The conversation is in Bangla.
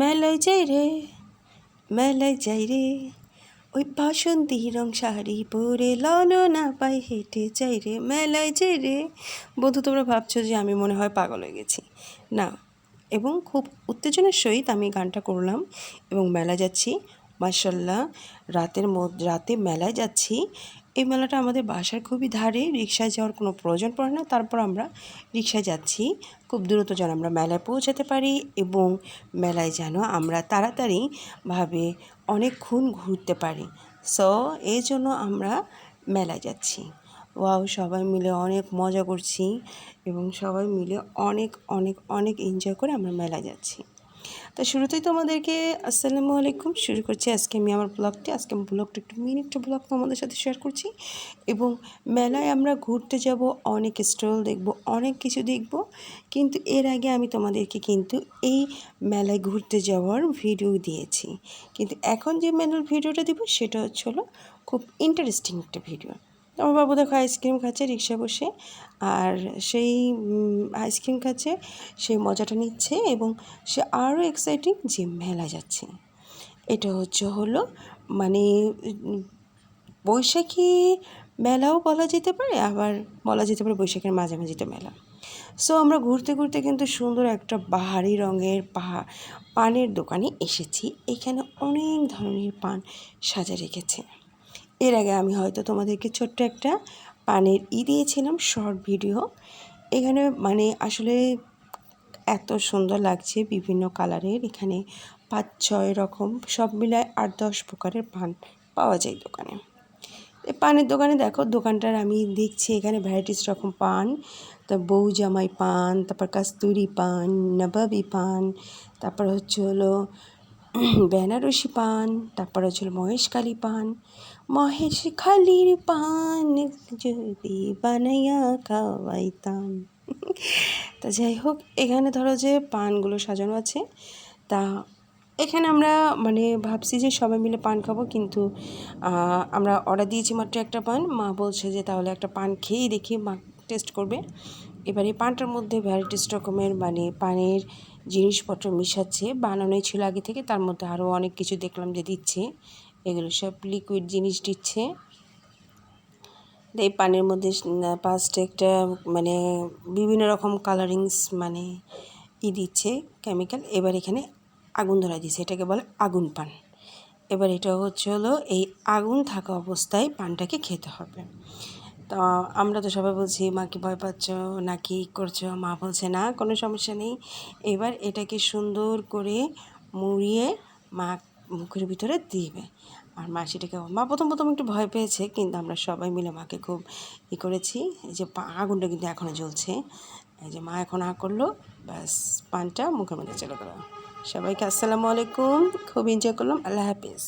মেলায় যাই রে মেলায় যাই রে ওই বাসন্তী রং শাড়ি পরে ললনা পায়ে হেঁটে যাই রে মেলায় যাই রে বন্ধু তোমরা ভাবছ যে আমি মনে হয় পাগল হয়ে গেছি। না, এবং খুব উত্তেজনার সহিত আমি গানটা করলাম এবং মেলা যাচ্ছি। মার্শাল্লাহ রাতের রাতে মেলায় যাচ্ছি। এই মেলাটা আমাদের বাসার খুবই ধারে, রিক্সায় যাওয়ার কোনো প্রয়োজন পড়ে না। তারপর আমরা রিক্সায় যাচ্ছি। খুব দ্রুত যেন আমরা মেলায় পৌঁছাতে পারি এবং মেলায় যেন আমরা তাড়াতাড়িভাবে অনেকক্ষণ ঘুরতে পারি। সো এই জন্য আমরা মেলায় যাচ্ছি। ওয়াও সবাই মিলে অনেক মজা করছি এবং সবাই মিলে অনেক অনেক অনেক এনজয় করে আমরা মেলায় যাচ্ছি। তো শুরুতেই তোমাদেরকে আসসালামু আলাইকুম, শুরু করছি আজকে আমি আমার ব্লগটি আজকে আমি ব্লগটা একটু মিনি একটা ব্লগ তোমাদের সাথে শেয়ার করছি। এবং মেলায় আমরা ঘুরতে যাব, অনেক স্টল দেখব, অনেক কিছু দেখব। কিন্তু এর আগে আমি তোমাদেরকে কিন্তু এই মেলায় ঘুরতে যাওয়ার ভিডিও দিয়েছি। কিন্তু এখন যে মেলার ভিডিওটা দিব, সেটা হচ্ছে হলো খুব ইন্টারেস্টিং একটা ভিডিও আমার বাবু দেখো আইসক্রিম খাচ্ছে রিক্সা বসে। আর সেই আইসক্রিম খাচ্ছে সেই মজাটা নিচ্ছে এবং সে আরও এক্সাইটিং যে মেলা যাচ্ছে। এটা হচ্ছে হলো মানে বৈশাখী মেলাও বলা যেতে পারে, আবার বলা যেতে পারে বৈশাখের মাঝামাঝিতে মেলা। সো আমরা ঘুরতে ঘুরতে কিন্তু সুন্দর একটা বাহারি রঙের পাহা, পানের দোকানে এসেছি। এখানে অনেক ধরনের পান সাজা রেখেছে। এর আগে আমি হয়তো তোমাদেরকে ছোট্ট একটা পানের ই দিয়েছিলাম, শর্ট ভিডিও। এখানে মানে আসলে এত সুন্দর লাগছে বিভিন্ন কালারের। এখানে পাঁচ ছয় রকম, সব মিলায় আট দশ প্রকারের পান পাওয়া যায় দোকানে। পানের দোকানে দেখো, দোকানটার আমি দেখছি এখানে ভ্যারাইটিস রকম পান। তা বউ জামাই পান, তারপর কাস্তুরি পান, নবাবি পান, তারপর হচ্ছে হলো বেনারসি পান, তারপর হচ্ছে হলো মহেশকালী পান। মহেশ খালির পান যদি বানাইয়া খাওয়াইতাম। তা যাই হোক, এখানে ধরো যে পানগুলো সাজানো আছে, তা এখানে আমরা মানে ভাবছি যে সবাই মিলে পান খাব, কিন্তু আমরা অর্ডার দিয়েছি মাত্র একটা পান। মা বলছে যে তাহলে একটা পান খেয়েই দেখি, মা টেস্ট করবে। এবারে পানটার মধ্যে ভ্যারাইটিস রকমের মানে পানের জিনিসপত্র মিশাচ্ছে। বানানোই ছিল আগে থেকে, তার মধ্যে আরও অনেক কিছু দেখলাম যে দিচ্ছে। এগুলো সব লিকুইড জিনিস দিচ্ছে। এই পানির মধ্যে পাঁচটা একটা মানে বিভিন্ন রকম কালারিংস মানে ই দিচ্ছে কেমিক্যাল এবার এখানে আগুন ধরা দিচ্ছে, এটাকে বলে আগুন পান। এবার এটা হচ্ছে হলো এই আগুন থাকা অবস্থায় পানটাকে খেতে হবে। তো আমরা তো সবাই বলছি, মা কি ভয় পাচ্ছ? না কি করছ? মা বলছে, না, কোনো সমস্যা নেই। এবার এটাকে সুন্দর করে মুড়িয়ে মা মুখের ভিতরে দিবে। আর মা সেটাকে, মা প্রথম প্রথম একটু ভয় পেয়েছে, কিন্তু আমরা সবাই মিলে মাকে খুব ই করেছি। এই যে আগুনটা কিন্তু এখনও জ্বলছে। এই যে মা এখন আ করল, ব্যাস, পানটা মুখের মধ্যে চলে গেলো। সবাইকে আসসালামু আলাইকুম। খুব এনজয় করলাম। আল্লাহ হাফিজ।